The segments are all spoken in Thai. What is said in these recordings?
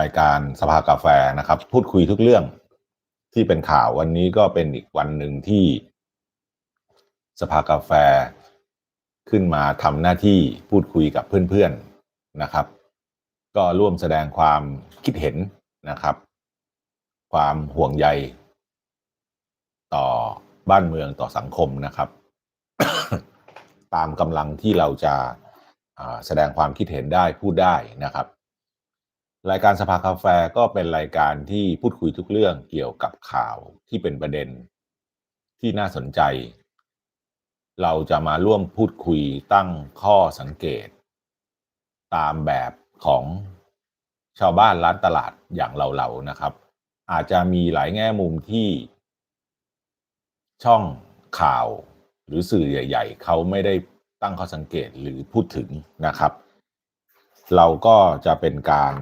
รายการสภากาแฟนะครับ พูดคุยทุกเรื่องที่เป็นข่าววันนี้ก็เป็นอีกวันหนึ่งที่สภากาแฟขึ้นมาทำหน้าที่พูดคุยกับเพื่อนๆนะครับ ก็ร่วมแสดงความคิดเห็นนะครับ ความห่วงใย ต่อบ้านเมืองต่อสังคมนะครับ ตามกำลังที่เราจะแสดงความคิดเห็นได้พูดได้นะครับ รายการสภากาแฟก็เป็นรายการที่พูดคุยทุกเรื่องเกี่ยวกับข่าวที่เป็นประเด็นที่น่าสนใจ เราจะมาร่วมพูดคุยตั้งข้อสังเกต ตามแบบของชาวบ้านร้านตลาดอย่างเราๆนะครับ อาจจะมีหลายแง่มุมที่ ช่องข่าวหรือสื่อใหญ่ ๆเขาไม่ได้ตั้งข้อสังเกตหรือพูดถึงนะครับ เราก็จะเป็นการ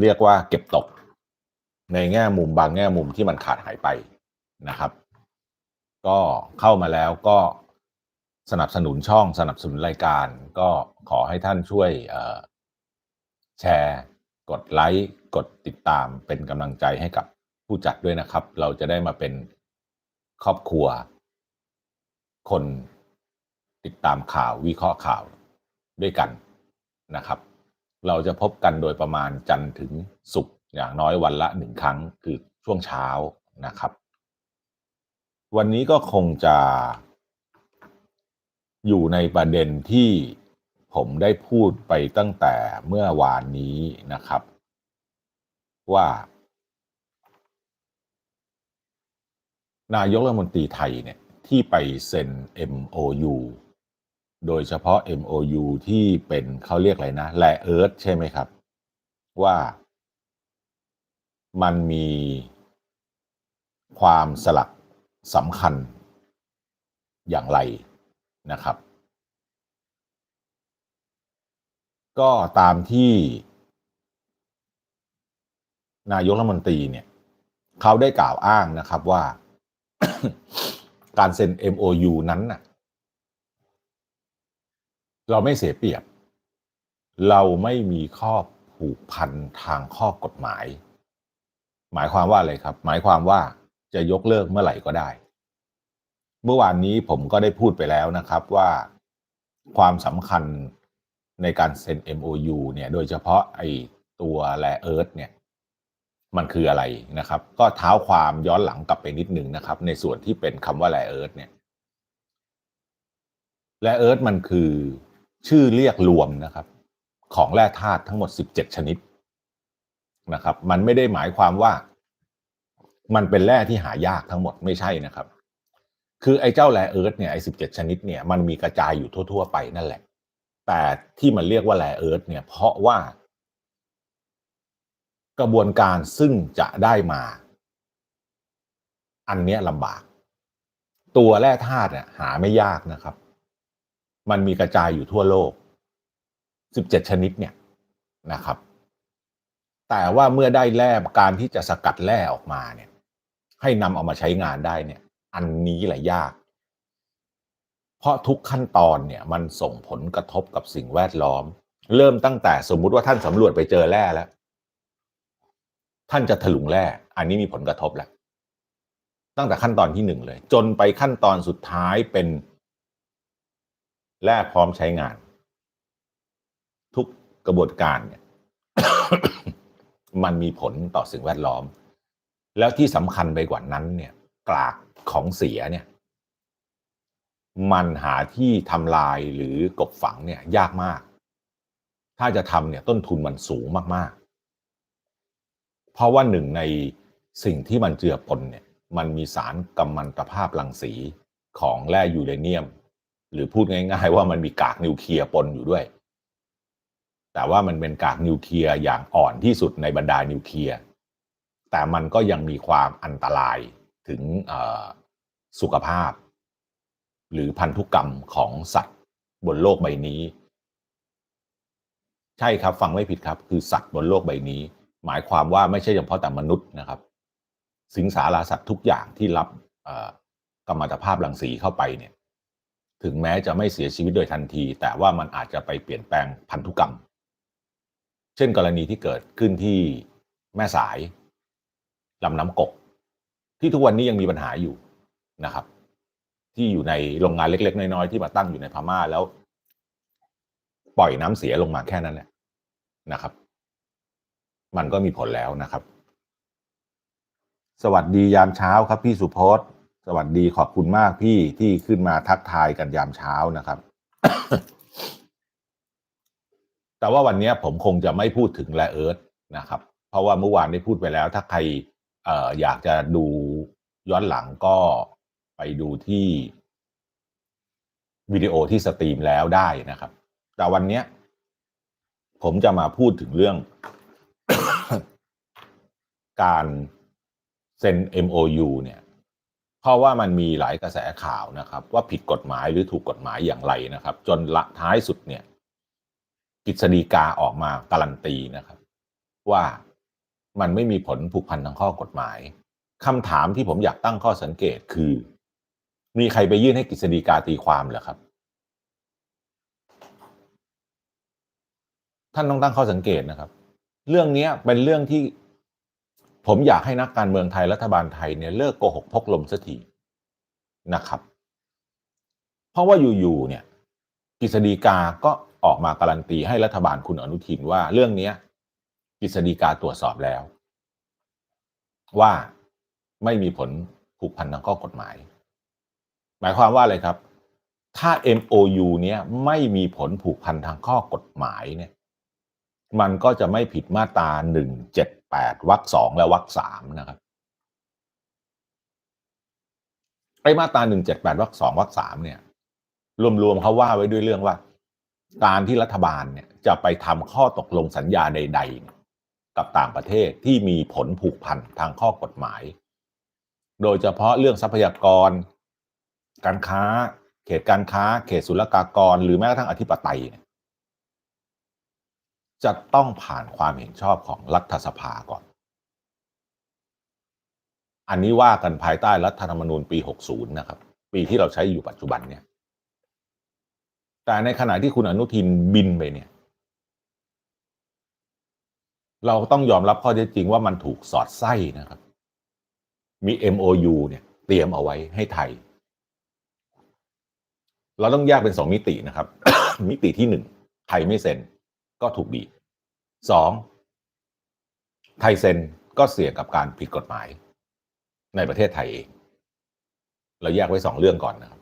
เรียกว่าเก็บตก ในแง่มุมบางแง่มุมที่มันขาดหายไปนะครับ ก็เข้ามาแล้วก็สนับสนุนช่องสนับสนุนรายการ ก็ขอให้ท่านช่วยแชร์ กดไลค์กดติดตามเป็นกำลังใจให้กับผู้จัดด้วยนะครับ เราจะได้มาเป็นครอบครัว คนติดตามข่าววิเคราะห์ข่าวด้วยกันนะครับ เราจะพบกันโดยประมาณจันทร์ถึงศุกร์อย่างน้อยวันละหนึ่งครั้งคือช่วงเช้านะครับ วันนี้ก็คงจะอยู่ในประเด็นที่ผมได้พูดไปตั้งแต่เมื่อวานนี้นะครับ ว่า นายกรัฐมนตรีไทยเนี่ยที่ไปเซ็น MOU โดยเฉพาะ MOU ที่เป็นเขาเรียกอะไรนะแลเอิร์ธใช่ไหมครับ ว่ามันมีความสลักสำคัญอย่างไรนะครับ ก็ตามที่นายกรัฐมนตรีเนี่ยเขาได้กล่าวอ้างนะครับว่า การเซ็น MOU นั้นน่ะ เราไม่เสียเปรียบ เราไม่มีข้อผูกพันทางข้อกฎหมาย หมายความว่าอะไรครับ หมายความว่าจะยกเลิกเมื่อไหร่ก็ได้ เมื่อวานนี้ผมก็ได้พูดไปแล้วนะครับว่าความสำคัญในการเซ็น MOU เนี่ย โดยเฉพาะไอ้ตัวแลเอิร์ธเนี่ย มันคืออะไรนะครับ ก็เท้าความย้อนหลังกลับไปนิดนึงนะครับ ในส่วนที่เป็นคำว่าแลเอิร์ธเนี่ยแลเอิร์ธมันคือ ชื่อเรียกรวมนะครับ ของแร่ธาตุทั้งหมด 17 ชนิดนะครับ มันไม่ได้หมายความว่า มันเป็นแร่ที่หายากทั้งหมดไม่ใช่นะครับ คือไอ้เจ้าแร่เอิร์ธเนี่ยไอ้17ชนิดเนี่ยมันมีกระจายอยู่ทั่ว ๆ ไปนั่นแหละ แต่ที่มันเรียกว่าแร่เอิร์ธเนี่ย เพราะว่า กระบวนการซึ่งจะได้มา อันเนี้ยลำบาก ตัวแร่ธาตุเนี่ยหาไม่ยากนะครับ มันมีกระจายอยู่ทั่วโลก 17 ชนิดเนี่ยนะครับ แต่ว่าเมื่อได้แร่การที่จะสกัดแร่ออกมาเนี่ย ให้นำเอามาใช้งานได้เนี่ย อันนี้แหละยาก เพราะทุกขั้นตอนเนี่ยมันส่งผลกระทบกับสิ่งแวดล้อม เริ่มตั้งแต่สมมุติว่าท่านสำรวจไปเจอแร่แล้ว ท่านจะถลุงแร่ อันนี้มีผลกระทบแล้วตั้งแต่ขั้นตอนที่หนึ่งเลย จนไปขั้นตอนสุดท้ายเป็น แร่พร้อมใช้งาน ทุกกระบวนการเนี่ยมันมีผลต่อสิ่งแวดล้อม แล้วที่สำคัญไปกว่านั้นเนี่ยกลากของเสียเนี่ย มันหาที่ทำลายหรือกบฝังเนี่ย ยากมาก ถ้าจะทำเนี่ยต้นทุนมันสูงมาก ๆ เพราะว่าหนึ่งในสิ่งที่มันเจือปนเนี่ย มันมีสารกัมมันตภาพรังสีของแร่ยูเรเนียม หรือพูดง่าย ๆ ว่ามันมีกากนิวเคลียร์ปนอยู่ด้วย แต่ว่ามันเป็นกากนิวเคลียร์อย่างอ่อนที่สุดในบรรดานิวเคลียร์แต่มันก็ยังมีความอันตรายถึงสุขภาพ หรือพันธุกรรมของสัตว์บนโลกใบนี้ ใช่ครับฟังไม่ผิดครับ คือสัตว์บนโลกใบนี้ หมายความว่าไม่ใช่เฉพาะแต่มนุษย์นะครับ สิงสาราสัตว์ทุกอย่างที่รับกรรมตภาพรังสีเข้าไปเนี่ย ถึงแม้จะไม่เสียชีวิตโดยทันที แต่ว่ามันอาจจะไปเปลี่ยนแปลงพันธุกรรม เช่นกรณีที่เกิดขึ้นที่แม่สายลำน้ำกก ที่ทุกวันนี้ยังมีปัญหาอยู่นะครับ ที่อยู่ในโรงงานเล็ก ๆ น้อย ๆ ที่มาตั้งอยู่ในพม่าแล้ว ปล่อยน้ำเสียลงมาแค่นั้นแหละนะครับ มันก็มีผลแล้วนะครับ สวัสดียามเช้าครับพี่สุพจน์ สวัสดีขอบคุณมากพี่ที่ขึ้นมาทักทายกันยามเช้านะครับ แต่ว่าวันนี้ผมคงจะไม่พูดถึงแรเอิร์ธนะครับ เพราะว่าเมื่อวานได้พูดไปแล้ว ถ้าใครอออยากจะดูย้อนหลังก็ไปดูที่วิดีโอที่สตรีมแล้วได้นะครับ แต่วันนี้ผมจะมาพูดถึงเรื่อง การเซ็น MOU เนี่ย เพราะว่ามันมีหลายกระแสข่าวนะครับ ว่าผิดกฎหมายหรือถูกกฎหมายอย่างไรนะครับ จนละท้ายสุดเนี่ยกฤษฎีกาออกมาการันตีนะครับ ว่ามันไม่มีผลผูกพันทางข้อกฎหมายคำถามที่ผมอยากตั้งข้อสังเกตคือ มีใครไปยื่นให้กฤษฎีกาตีความเหรอครับ ท่านต้องตั้งข้อสังเกตนะครับ เรื่องนี้เป็นเรื่องที่ ผมอยากให้นักการเมืองไทยรัฐบาลไทยเนี่ยเลิกโกหกพกลมสักทีนะครับ เพราะว่าอยู่ๆเนี่ยกฤษฎีกาก็ออกมาการันตีให้รัฐบาลคุณอนุทินว่าเรื่องนี้กฤษฎีกาตรวจสอบแล้ว ว่าไม่มีผลผูกพันทางข้อกฎหมาย หมายความว่าอะไรครับ ถ้า MOU เนี้ยไม่มีผลผูกพันทางข้อกฎหมายเนี่ย มันก็จะไม่ผิดมาตรา หนึ่งเจ็ดแปดวรรคสองและวรรคสามนะครับไอ้มาตราหนึ่งเจ็ดแปดวรรคสองวรรคสามเนี่ย รวมๆเขาว่าไว้ด้วยเรื่องว่า การที่รัฐบาลเนี่ยจะไปทำข้อตกลงสัญญาใด ๆ กับต่างประเทศที่มีผลผูกพันทางข้อกฎหมาย โดยเฉพาะเรื่องทรัพยากร การค้า เขตการค้า เขตศุลกากร หรือแม้กระทั่งอธิปไตยเย จะต้องผ่านความเห็นชอบของรัฐสภาก่อน อันนี้ว่ากันภายใต้รัฐธรรมนูญปี 60 นะครับ ปีที่เราใช้อยู่ปัจจุบันเนี่ย แต่ในขณะที่คุณอนุทินบินไปเนี่ย เราต้องยอมรับข้อเท็จจริงว่ามันถูกสอดไส้นะครับ มี MOU เนี่ยเตรียมเอาไว้ให้ไทย เราต้องแยกเป็นสองมิตินะครับ มิติที่หนึ่งไทยไม่เซ็น ก็ถูกดีสองไทยเซ็นก็เสี่ยงกับการผิดกฎหมาย ในประเทศไทยเอง เราแยกไว้สองเรื่องก่อนนะครับ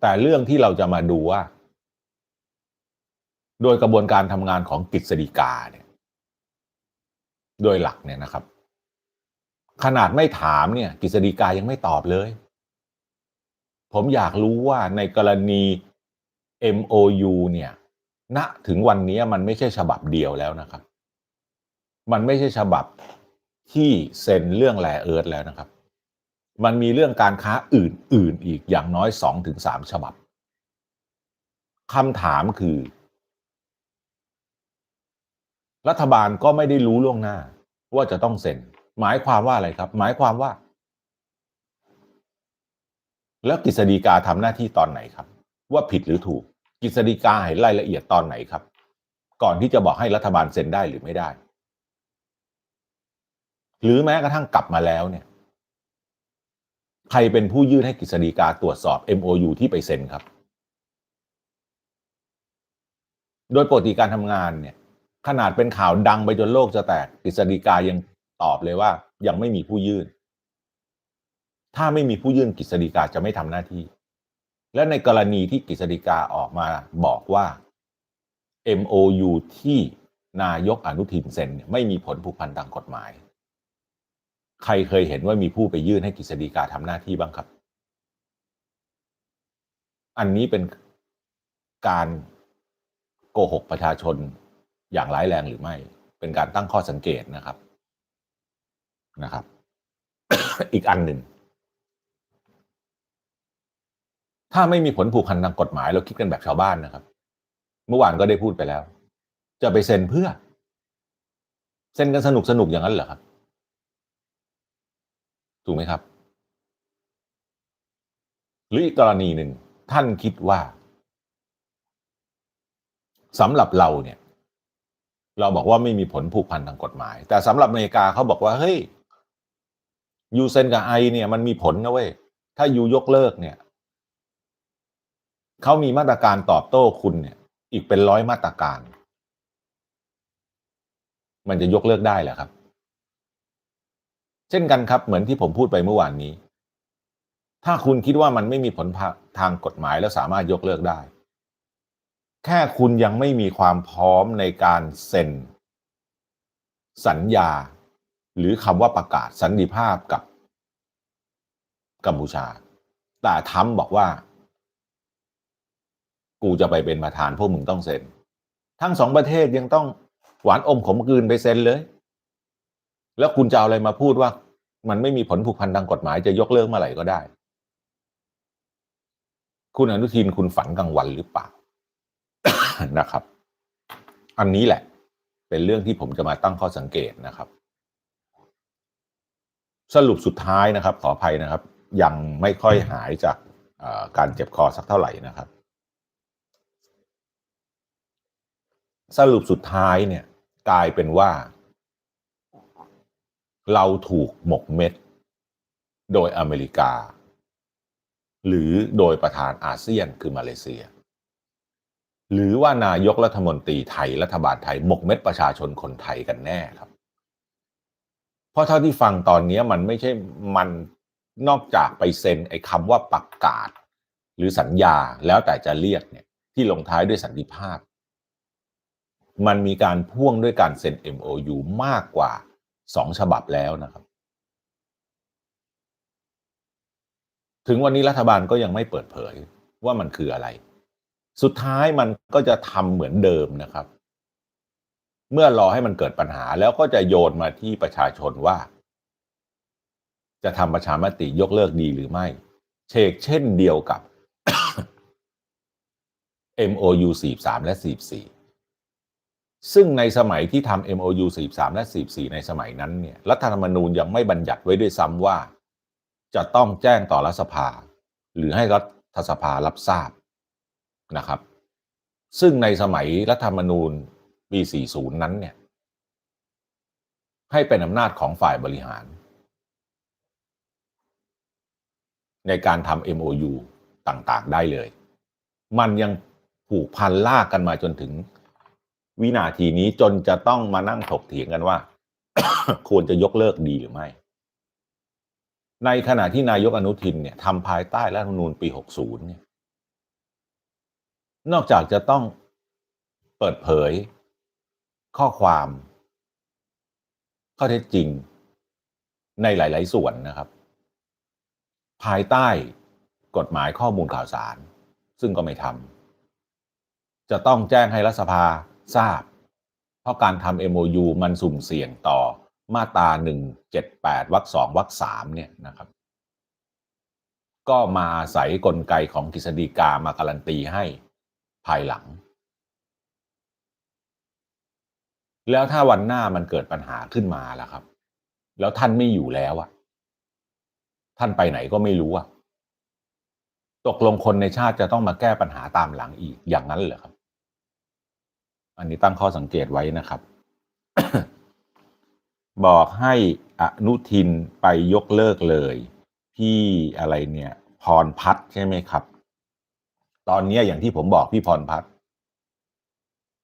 แต่เรื่องที่เราจะมาดูว่า โดยกระบวนการทำงานของกฤษฎีกาเนี่ย โดยหลักเนี่ยนะครับ ขนาดไม่ถามเนี่ยกฤษฎีกายังไม่ตอบเลย ผมอยากรู้ว่าในกรณี MOU เนี่ย ณถึงวันนี้มันไม่ใช่ฉบับเดียวแล้วนะครับ มันไม่ใช่ฉบับที่เซ็นเรื่องแลเอิร์ธแล้วนะครับ มันมีเรื่องการค้าอื่นๆอีกอย่างน้อยสองถึงสามฉบับคำถามคือ รัฐบาลก็ไม่ได้รู้ล่วงหน้า ว่าจะต้องเซ็น หมายความว่าอะไรครับ หมายความว่า แล้วกฤษฎีกาทำหน้าที่ตอนไหนครับ ว่าผิดหรือถูก กฤษฎีกาเห็นรายละเอียดตอนไหนครับ ก่อนที่จะบอกให้รัฐบาลเซ็นได้หรือไม่ได้ หรือแม้กระทั่งกลับมาแล้วเนี่ย ใครเป็นผู้ยื่นให้กฤษฎีกาตรวจสอบ MOU ที่ไปเซ็นครับ โดยปกติการทำงานเนี่ย ขนาดเป็นข่าวดังไปจนโลกจะแตกกฤษฎีกายังตอบเลยว่ายังไม่มีผู้ยื่น ถ้าไม่มีผู้ยื่นกฤษฎีกาจะไม่ทำหน้าที่ และในกรณีที่กฤษฎีกาออกมาบอกว่า MOU ที่นายกอนุทินเซ็นไม่มีผลผูกพันทางกฎหมาย ใครเคยเห็นว่ามีผู้ไปยื่นให้กฤษฎีกาทำหน้าที่บ้างครับ อันนี้เป็นการโกหกประชาชนอย่างร้ายแรงหรือไม่ เป็นการตั้งข้อสังเกตนะครับนะครับ อีกอันหนึ่ง ถ้าไม่มีผลผูกพันทางกฎหมายเราคิดกันแบบชาวบ้านนะครับ เมื่อวานก็ได้พูดไปแล้ว จะไปเซ็นเพื่อ เซ็นกันสนุกสนุกอย่างนั้นเหรอครับ ถูกไหมครับ หรืออีกกรณีหนึ่งท่านคิดว่าสำหรับเราเนี่ย เราบอกว่าไม่มีผลผูกพันทางกฎหมาย แต่สำหรับอเมริกาเขาบอกว่าเฮ้ยยูเซนกับไอเนี่ย มันมีผลนะเว้ยถ้ายูยกเลิกเนี่ย เขามีมาตรการตอบโต้คุณเนี่ย อีกเป็นร้อยมาตรการ มันจะยกเลิกได้เหรอครับ เช่นกันครับ เหมือนที่ผมพูดไปเมื่อวานนี้ ถ้าคุณคิดว่ามันไม่มีผลทางกฎหมายแล้วสามารถยกเลิกได้ แค่คุณยังไม่มีความพร้อมในการเซ็น สัญญา หรือคำว่าประกาศสันติภาพกับกัมพูชา แต่ทำบอกว่า กูจะไปเป็นประธานพวกมึงต้องเซ็น ทั้งสองประเทศยังต้องหวานอมขมกลืนไปเซ็นเลย แล้วคุณจะเอาอะไรมาพูดว่า มันไม่มีผลผูกพันทางกฎหมายจะยกเลิกเมื่อไหร่ก็ได้ คุณอนุทินคุณฝันกลางวันหรือเปล่านะครับ อันนี้แหละ เป็นเรื่องที่ผมจะมาตั้งข้อสังเกตนะครับ สรุปสุดท้ายนะครับ ขออภัยนะครับ ยังไม่ค่อยหายจากการเจ็บคอสักเท่าไหร่นะครับ สรุปสุดท้ายเนี่ยกลายเป็นว่า เราถูกหมกเม็ด โดยอเมริกา หรือโดยประธานอาเซียนคือมาเลเซีย หรือว่านายกรัฐมนตรีไทยรัฐบาลไทยหมกเม็ดประชาชนคนไทยกันแน่ครับ เพราะเท่าที่ฟังตอนนี้มันไม่ใช่มันนอกจากไปเซ็นไอ้คำว่าประกาศ หรือสัญญาแล้วแต่จะเรียกเนี่ยที่ลงท้ายด้วยสันติภาพ มันมีการพ่วงด้วยการเซ็น MOU มากกว่าสองฉบับแล้วนะครับ ถึงวันนี้รัฐบาลก็ยังไม่เปิดเผยว่ามันคืออะไร สุดท้ายมันก็จะทำเหมือนเดิมนะครับ เมื่อรอให้มันเกิดปัญหาแล้วก็จะโยนมาที่ประชาชนว่า จะทำประชามติยกเลิกดีหรือไม่ เชกเช่นเดียวกับ MOU 43 และ 44 ซึ่งในสมัยที่ทำ MOU 43 และ 44 ในสมัยนั้นเนี่ยรัฐธรรมนูญยังไม่บัญญัติไว้ด้วยซ้ำว่า จะต้องแจ้งต่อรัฐสภา หรือให้รัฐสภารับทราบนะครับ ซึ่งในสมัยรัฐธรรมนูญปี 40 นั้นเนี่ยให้เป็นอำนาจของฝ่ายบริหาร ในการทำ MOU ต่างๆ ได้เลย มันยังผูกพันลากกันมาจนถึง วินาทีนี้จนจะต้องมานั่งถกเถียงกันว่า ควรจะยกเลิกดีหรือไม่ ในขณะที่นายกอนุทินเนี่ยทำภายใต้รัฐธรรมนูญปี 60 เนี่ย นอกจากจะต้องเปิดเผย ข้อความ ข้อเท็จจริง ในหลาย ๆ ส่วนนะครับ ภายใต้กฎหมายข้อมูลข่าวสาร ซึ่งก็ไม่ทำจะต้องแจ้งให้รัฐสภา ทราบ เพราะการทำ MOU มันสุ่มเสี่ยงต่อมาตรา178วรรคสองวรรคสามเนี่ยนะครับ ก็มาใส่กลไกของกฤษฎีกามาการันตีให้ภายหลัง แล้วถ้าวันหน้ามันเกิดปัญหาขึ้นมาล่ะครับ แล้วท่านไม่อยู่แล้วอะท่านไปไหนก็ไม่รู้อะตกลงคนในชาติจะต้องมาแก้ปัญหาตามหลังอีกอย่างนั้นเหรอครับ อันนี้ตั้งข้อสังเกตไว้นะครับ บอกให้อนุทินไปยกเลิกเลย พี่อะไรเนี่ย พรพัฒน์ใช่ไหมครับ ตอนนี้อย่างที่ผมบอกพี่พรพัฒน์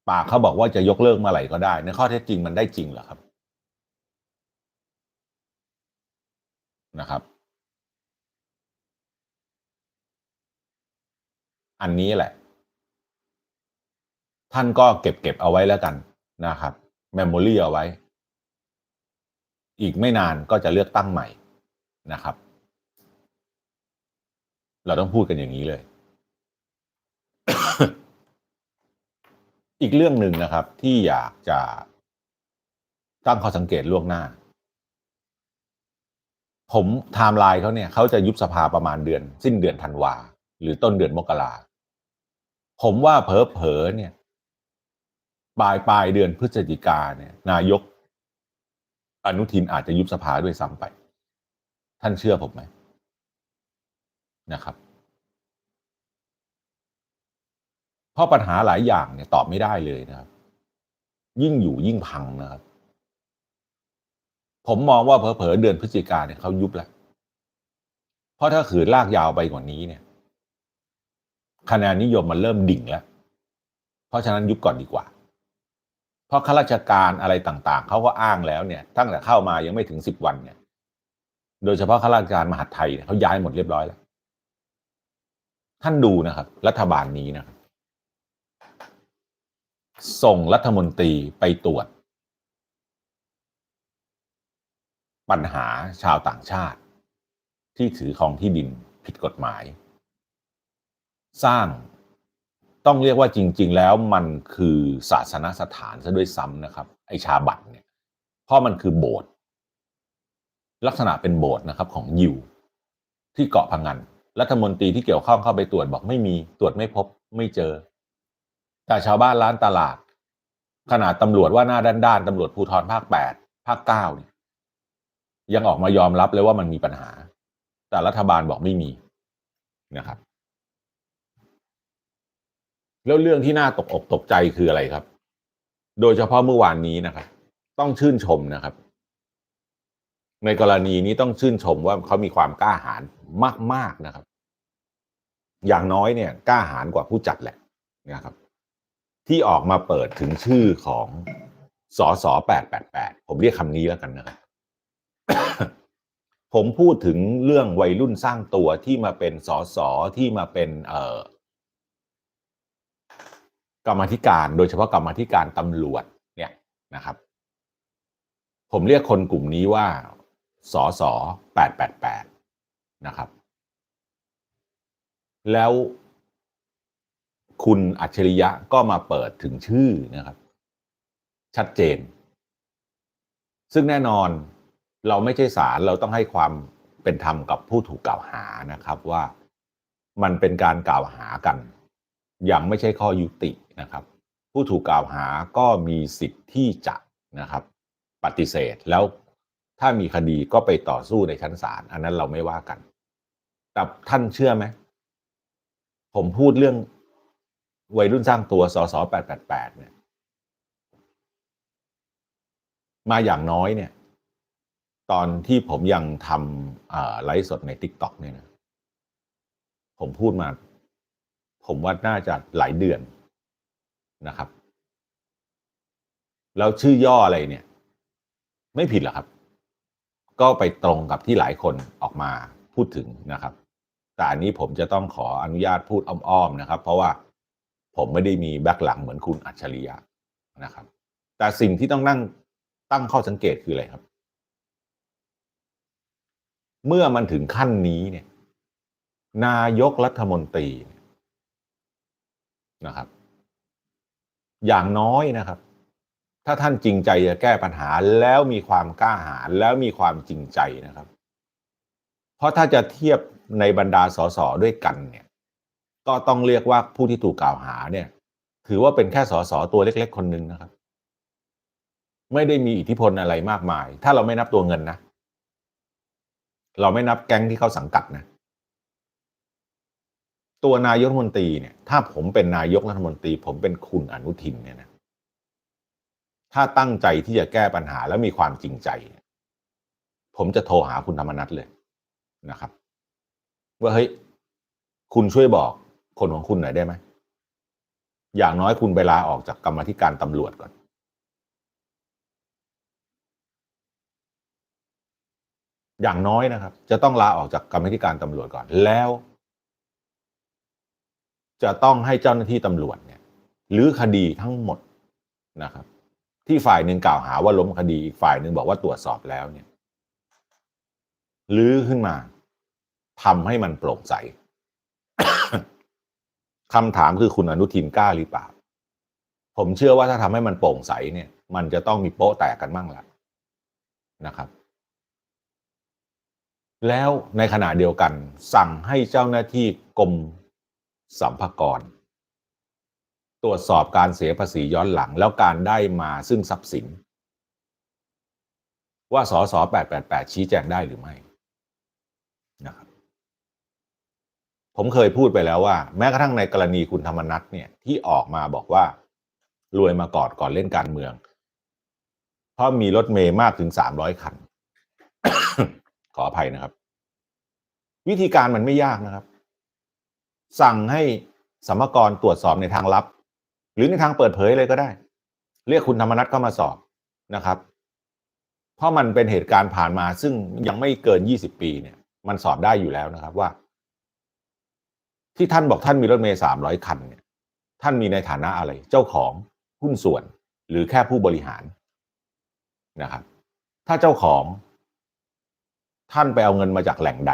ปากเขาบอกว่าจะยกเลิกเมื่อไหร่ก็ได้ ในข้อเท็จจริงมันได้จริงเหรอครับนะครับ อันนี้แหละ ท่านก็เก็บเก็บเอาไว้แล้วกันนะครับเมมโมรีเอาไว้ อีกไม่นานก็จะเลือกตั้งใหม่นะครับ เราต้องพูดกันอย่างนี้เลย อีกเรื่องหนึ่งนะครับ ที่อยากจะตั้งข้อสังเกตล่วงหน้า ผมไทม์ไลน์เขาเนี่ยเขาจะยุบสภาประมาณเดือน สิ้นเดือนธันวาหรือต้นเดือนมกราผมว่าเผลอๆเนี่ย ปลายปลายเดือนพฤศจิกาเนี่ย นายก อนุทินอาจจะยุบสภาด้วยซ้ำไป ท่านเชื่อผมไหมนะครับ เพราะปัญหาหลายอย่างเนี่ยตอบไม่ได้เลยนะครับ ยิ่งอยู่ยิ่งพังนะครับ ผมมองว่าเผลอๆเดือนพฤศจิกาเนี่ยเขายุบแล้ว เพราะถ้าขืนลากยาวไปกว่านี้เนี่ยคะแนนนิยมมันเริ่มดิ่งแล้ว เพราะฉะนั้นยุบก่อนดีกว่า ราะข้าราชการอะไรต่างๆ เขาก็อ้างแล้วเนี่ย ตั้งแต่เข้ามายังไม่ถึงสิบวันเนี่ย โดยเฉพาะข้าราชการมหาดไทยเขาย้ายหมดเรียบร้อยแล้ว ท่านดูนะครับ รัฐบาลนี้นะครับ ส่งรัฐมนตรีไปตรวจ ปัญหาชาวต่างชาติ ที่ถือครองที่ดินผิดกฎหมาย สร้าง ต้องเรียกว่าจริง ๆ แล้วมันคือศาสนสถานซะด้วยซ้ำนะครับ ไอชาบัตเนี่ยเพราะมันคือโบสถ์ลักษณะเป็นโบสถ์นะครับของยิว ที่เกาะพังงานรัฐมนตรีที่เกี่ยวข้องเข้าไปตรวจบอกไม่มีตรวจไม่พบไม่เจอ แต่ชาวบ้านร้านตลาด ขนาดตำรวจว่าหน้าด้านๆตำรวจภูธรภาคแปดภาคเก้าเนี่ยยังออกมายอมรับเลยว่ามันมีปัญหา แต่รัฐบาลบอกไม่มีนะครับ แล้วเรื่องที่น่าตกอกตกใจคืออะไรครับ โดยเฉพาะเมื่อวานนี้นะครับ ต้องชื่นชมนะครับ ในกรณีนี้ต้องชื่นชมว่าเขามีความกล้าหาญมาก ๆนะครับ อย่างน้อยเนี่ย กล้าหาญกว่าผู้จัดแหละนะครับ ที่ออกมาเปิดถึงชื่อของสอสอแปดแปดแปดผมเรียกคำนี้แล้วกันนะครับผมพูดถึงเรื่องวัยรุ่นสร้างตัวที่มาเป็นสอสอที่มาเป็นเอ่อ กรรมธิการ โดยเฉพาะกรรมธิการตำรวจเนี่ยนะครับ ผมเรียกคนกลุ่มนี้ว่าสอสอแปดแปดแปดนะครับ แล้วคุณอัจฉริยะก็มาเปิดถึงชื่อนะครับ ชัดเจน ซึ่งแน่นอนเราไม่ใช่ศาลเราต้องให้ความเป็นธรรมกับผู้ถูกกล่าวหานะครับว่ามันเป็นการกล่าวหากัน ยังไม่ใช่ข้อยุตินะครับ ผู้ถูกกล่าวหาก็มีสิทธิ์ที่จะนะครับ ปฏิเสธแล้วถ้ามีคดีก็ไปต่อสู้ในชั้นศาลอันนั้นเราไม่ว่ากัน แต่ท่านเชื่อไหมผมพูดเรื่องวัยรุ่นสร้างตัวสสแปดแปดแปดเนี่ย มาอย่างน้อยเนี่ย ตอนที่ผมยังทำไลฟ์สดใน t ิ k t o k เนี่ยนะ ผมพูดมา ผมว่าน่าจะหลายเดือนนะครับ แล้วชื่อย่ออะไรเนี่ย ไม่ผิดหรอครับ ก็ไปตรงกับที่หลายคนออกมาพูดถึงนะครับ แต่อันนี้ผมจะต้องขออนุญาตพูดอ้อมๆนะครับ เพราะว่าผมไม่ได้มีแบ็คหลังเหมือนคุณอัจฉริยะนะครับ แต่สิ่งที่ต้องนั่งตั้งข้อสังเกตคืออะไรครับ เมื่อมันถึงขั้นนี้เนี่ย นายกรัฐมนตรี นะครับ อย่างน้อยนะครับ ถ้าท่านจริงใจจะแก้ปัญหาแล้วมีความกล้าหาญแล้วมีความจริงใจนะครับ เพราะถ้าจะเทียบในบรรดาสสด้วยกันเนี่ย ก็ต้องเรียกว่าผู้ที่ถูกกล่าวหาเนี่ย ถือว่าเป็นแค่สสตัวเล็ก ๆ คนหนึ่งนะครับ ไม่ได้มีอิทธิพลอะไรมากมาย ถ้าเราไม่นับตัวเงินนะเราไม่นับแก๊งที่เขาสังกัดนะ ตัวนายกรัฐมนตรีเนี่ยถ้าผมเป็นนายกรัฐมนตรี ผมเป็นคุณอนุทินเนี่ยนะถ้าตั้งใจที่จะแก้ปัญหาแล้วมีความจริงใจ ผมจะโทรหาคุณธรรมนัฐเลยนะครับ ว่าเฮ้ยคุณช่วยบอกคนของคุณหน่อยได้ไหมอย่างน้อยคุณไปลาออกจากกรรมธิการตำรวจก่อน อย่างน้อยนะครับ จะต้องลาออกจากกรรมธิการตำรวจก่อนแล้ว จะต้องให้เจ้าหน้าที่ตำรวจเนี่ยหรือคดีทั้งหมดนะครับ ที่ฝ่ายหนึ่งกล่าวหาว่าล้มคดีอีกฝ่ายหนึ่งบอกว่าตรวจสอบแล้วเนี่ยลื้อขึ้นมาทำให้มันโปร่งใสคำถามคือคุณอนุทินกล้าหรือเปล่า ผมเชื่อว่าถ้าทำให้มันโปร่งใสเนี่ย มันจะต้องมีโป๊ะแตกกันบ้างแหละนะครับ แล้วในขณะเดียวกันสั่งให้เจ้าหน้าที่กรม สัมภากร ตรวจสอบการเสียภาษีย้อนหลังแล้วการได้มาซึ่งทรัพย์สิน ว่าสส888 ชี้แจงได้หรือไม่นะครับผมเคยพูดไปแล้วว่า แม้กระทั่งในกรณีคุณธรรมนัฐเนี่ยที่ออกมาบอกว่ารวยมาก่อนก่อนเล่นการเมือง เพราะมีรถเมย์มากถึงสามร้อยคัน ขออภัยนะครับ วิธีการมันไม่ยากนะครับ สั่งให้สมกรตรวจสอบในทางลับ หรือในทางเปิดเผยเลยก็ได้ เรียกคุณธรรมนัฐเข้ามาสอบนะครับ เพราะมันเป็นเหตุการณ์ผ่านมาซึ่งยังไม่เกินยี่สิบปีเนี่ย มันสอบได้อยู่แล้วนะครับว่า ที่ท่านบอกท่านมีรถเมย์สามร้อยคันเนี่ย ท่านมีในฐานะอะไร เจ้าของหุ้นส่วนหรือแค่ผู้บริหารนะครับ ถ้าเจ้าของ ท่านไปเอาเงินมาจากแหล่งใด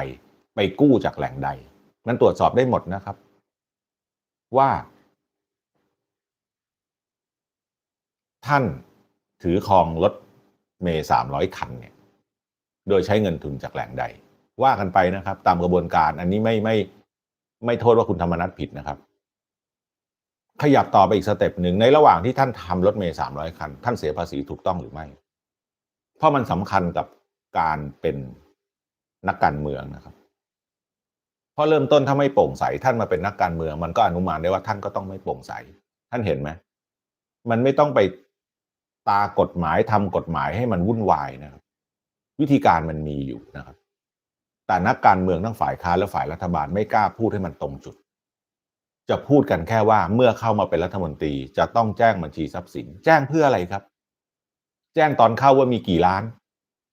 ไปกู้จากแหล่งใด มันตรวจสอบได้หมดนะครับ ว่า ท่านถือครองรถเมย์สามร้อยคันเนี่ย โดยใช้เงินทุนจากแหล่งใด ว่ากันไปนะครับ ตามกระบวนการ อันนี้ไม่ไม่ไม่โทษว่าคุณธรรมนัฐผิดนะครับ ขยับต่อไปอีกสเต็ปหนึ่งในระหว่างที่ท่านทำรถเมย์สามร้อยคัน ท่านเสียภาษีถูกต้องหรือไม่ เพราะมันสำคัญกับการเป็นนักการเมืองนะครับ ราะเริ่มต้นถ้าไม่โปร่งใสท่านมาเป็นนักการเมือง มันก็อนุมานได้ว่าท่านก็ต้องไม่โปร่งใส ท่านเห็นไหมมันไม่ต้องไปตากฎหมายทำกฎหมายให้มันวุ่นวายนะครับ วิธีการมันมีอยู่นะครับ แต่นักการเมืองทั้งฝ่ายค้านและฝ่ายรัฐบาลไม่กล้าพูดให้มันตรงจุด จะพูดกันแค่ว่าเมื่อเข้ามาเป็นรัฐมนตรีจะต้องแจ้งบัญชีทรัพย์สิน แจ้งเพื่ออะไรครับ แจ้งตอนเข้าว่ามีกี่ล้าน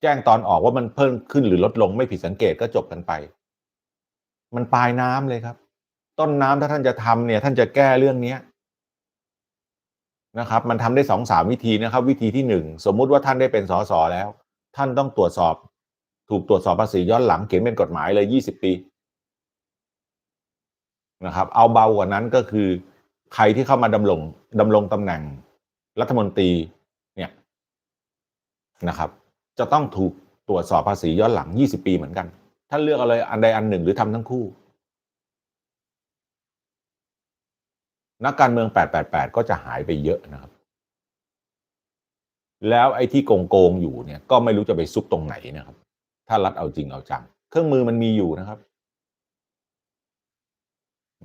แจ้งตอนออกว่ามันเพิ่มขึ้นหรือลดลงไม่ผิดสังเกตก็จบกันไป มันปลายน้ำเลยครับ ต้นน้ำถ้าท่านจะทำเนี่ย ท่านจะแก้เรื่องเนี้ยนะครับ มันทำได้สองสามวิธีนะครับ วิธีที่หนึ่งสมมุติว่าท่านได้เป็นสสแล้ว ท่านต้องตรวจสอบ ถูกตรวจสอบภาษีย้อนหลังเขียนเป็นกฎหมายเลยยี่สิบปีนะครับ เอาเบากว่านั้นก็คือใครที่เข้ามาดำรงดำรงตำแหน่งรัฐมนตรีเนี่ยนะครับ จะต้องถูกตรวจสอบภาษีย้อนหลัง 20 ปีเหมือนกัน ท่านเลือกอะไรอันใดอันหนึ่งหรือทำทั้งคู่ นักการเมือง 888 ก็จะหายไปเยอะนะครับ แล้วไอ้ที่โกงโกงอยู่เนี่ยก็ไม่รู้จะไปซุกตรงไหนนะครับ ถ้ารัฐเอาจริงเอาจัง เครื่องมือมันมีอยู่นะครับ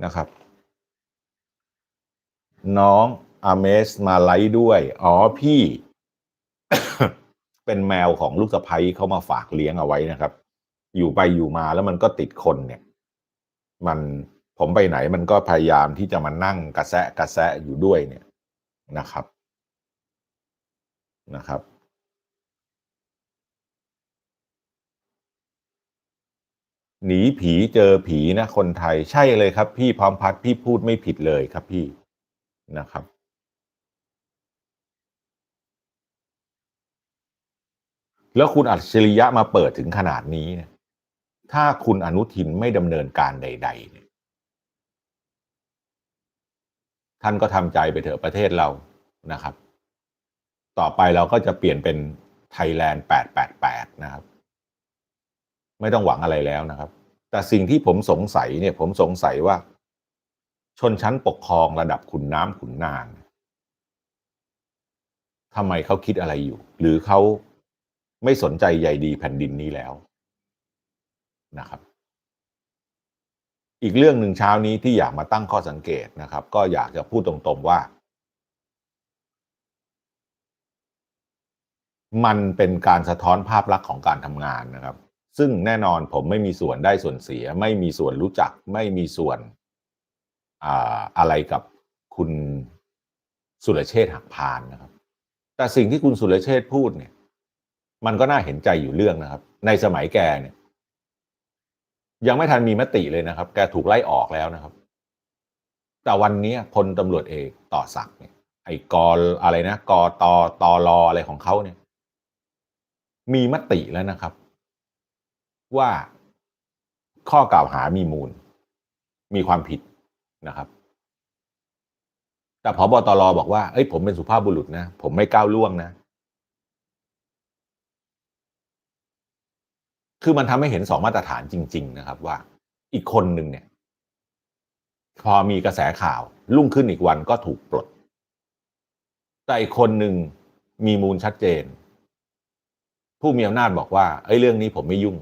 นะครับ น้องอเมสมาไลฟ์ด้วย อ๋อพี่ เป็นแมวของลูกสะใภ้เขามาฝากเลี้ยงเอาไว้นะครับ อยู่ไปอยู่มาแล้วมันก็ติดคนเนี่ย มันผมไปไหนมันก็พยายามที่จะมานั่งกระแซะกระแซะอยู่ด้วยเนี่ยนะครับนะครับ หนีผีเจอผีนะคนไทยใช่เลยครับ พี่พร้อมพัดพี่พูดไม่ผิดเลยครับพี่นะครับแล้วคุณอัจฉริยะมาเปิดถึงขนาดนี้เนี่ย ถ้าคุณอนุทินไม่ดำเนินการใด ๆ เนี่ย ท่านก็ทำใจไปเถอะประเทศเรานะครับ ต่อไปเราก็จะเปลี่ยนเป็นไทยแลนด์888 นะครับ ไม่ต้องหวังอะไรแล้วนะครับ แต่สิ่งที่ผมสงสัยเนี่ย ผมสงสัยว่า ชนชั้นปกครองระดับขุนน้ำขุนนางทำไมเขาคิดอะไรอยู่ หรือเขาไม่สนใจใยดีแผ่นดินนี้แล้ว นะครับ อีกเรื่องหนึ่งเช้านี้ที่อยากมาตั้งข้อสังเกตนะครับ ก็อยากจะพูดตรงๆว่า มันเป็นการสะท้อนภาพลักษณ์ของการทำงานนะครับ ซึ่งแน่นอนผมไม่มีส่วนได้ส่วนเสีย ไม่มีส่วนรู้จัก ไม่มีส่วนอะไรกับคุณสุรเชษฐ์หักพานนะครับ แต่สิ่งที่คุณสุรเชษฐ์พูดเนี่ย มันก็น่าเห็นใจอยู่เรื่องนะครับ ในสมัยแกเนี่ย ยังไม่ทันมีมติเลยนะครับ แกถูกไล่ออกแล้วนะครับ แต่วันนี้พลตำรวจเอกต่อศักดิ์เนี่ย ไอ้กออะไรนะกอตอตอรออะไรของเขาเนี่ย มีมติแล้วนะครับ ว่าข้อกล่าวหามีมูล มีความผิดนะครับ แต่พบตรอบอกว่าเอ้ยผมเป็นสุภาพบุรุษนะ ผมไม่ก้าวล่วงนะ คือมันทำให้เห็นสองมาตรฐานจริง ๆ นะครับ ว่าอีกคนหนึ่งเนี่ย พอมีกระแสข่าวรุ่งขึ้นอีกวันก็ถูกปลด แต่อีกคนหนึ่งมีมูลชัดเจน ผู้มีอำนาจบอกว่าไอ้ยเรื่องนี้ผมไม่ยุ่ง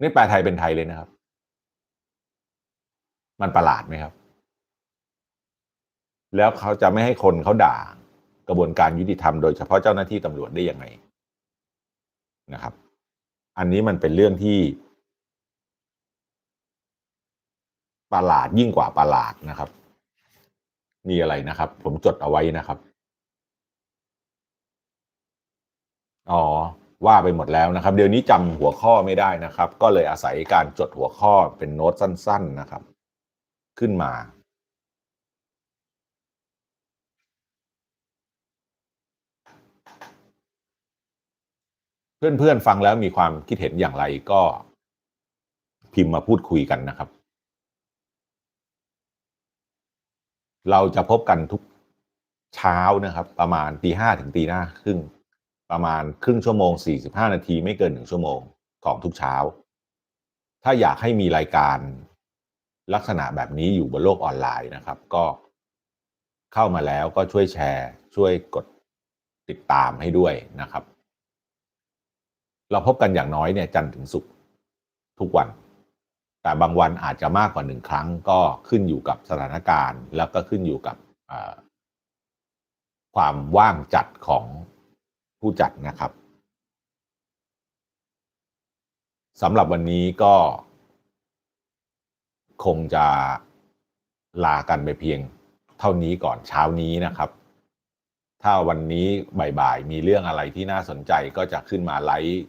นี่แปลไทยเป็นไทยเลยนะครับ มันประหลาดไหมครับ แล้วเขาจะไม่ให้คนเขาด่ากระบวนการยุติธรรมโดยเฉพาะเจ้าหน้าที่ตำรวจได้ยังไงนะครับ อันนี้มันเป็นเรื่องที่ประหลาดยิ่งกว่าประหลาดนะครับ มีอะไรนะครับ ผมจดเอาไว้นะครับ อ๋อ ว่าไปหมดแล้วนะครับ เดี๋ยวนี้จำหัวข้อไม่ได้นะครับ ก็เลยอาศัยการจดหัวข้อเป็นโน้ตสั้น ๆนะครับ ขึ้นมา เพื่อนๆฟังแล้วมีความคิดเห็นอย่างไรก็พิมพ์มาพูดคุยกันนะครับ เราจะพบกันทุกเช้านะครับ ประมาณตีห้าถึงตีห้าครึ่งประมาณครึ่งชั่วโมงสี่สิบห้านาทีไม่เกินหนึ่งชั่วโมงของทุกเช้า ถ้าอยากให้มีรายการลักษณะแบบนี้อยู่บนโลกออนไลน์นะครับ ก็เข้ามาแล้วก็ช่วยแชร์ ช่วยกดติดตามให้ด้วยนะครับ เราพบกันอย่างน้อยเนี่ยจันทร์ถึงศุกร์ทุกวัน แต่บางวันอาจจะมากกว่าหนึ่งครั้งก็ขึ้นอยู่กับสถานการณ์ แล้วก็ขึ้นอยู่กับความว่างจัดของผู้จัดนะครับสำหรับวันนี้ก็คงจะลากันไปเพียงเท่านี้ก่อนเช้านี้นะครับ ถ้าวันนี้บ่ายๆมีเรื่องอะไรที่น่าสนใจก็จะขึ้นมาไลฟ์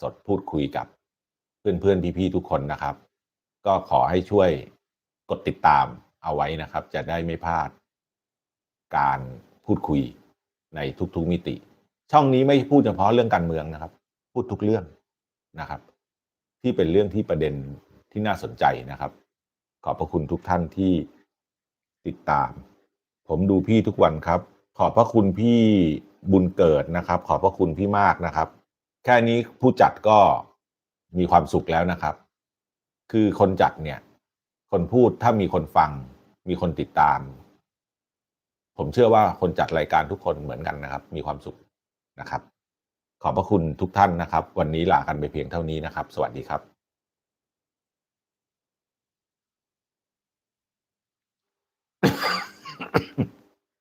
สดพูดคุยกับเพื่อนๆพี่ๆทุกคนนะครับ ก็ขอให้ช่วยกดติดตามเอาไว้นะครับ จะได้ไม่พลาด การพูดคุยในทุกๆมิติ ช่องนี้ไม่พูดเฉพาะเรื่องการเมืองนะครับ พูดทุกเรื่องนะครับ ที่เป็นเรื่องที่ประเด็นที่น่าสนใจนะครับ ขอบพระคุณทุกท่านที่ติดตาม ผมดูพี่ทุกวันครับ ขอบพระคุณพี่บุญเกิดนะครับ ขอบพระคุณพี่มากนะครับ แค่นี้ผู้จัดก็มีความสุขแล้วนะครับ คือคนจัดเนี่ย คนพูดถ้ามีคนฟัง มีคนติดตาม ผมเชื่อว่าคนจัดรายการทุกคนเหมือนกันนะครับ มีความสุขนะครับ ขอบพระคุณทุกท่านนะครับ วันนี้ลากันไปเพียงเท่านี้นะครับ สวัสดีครับ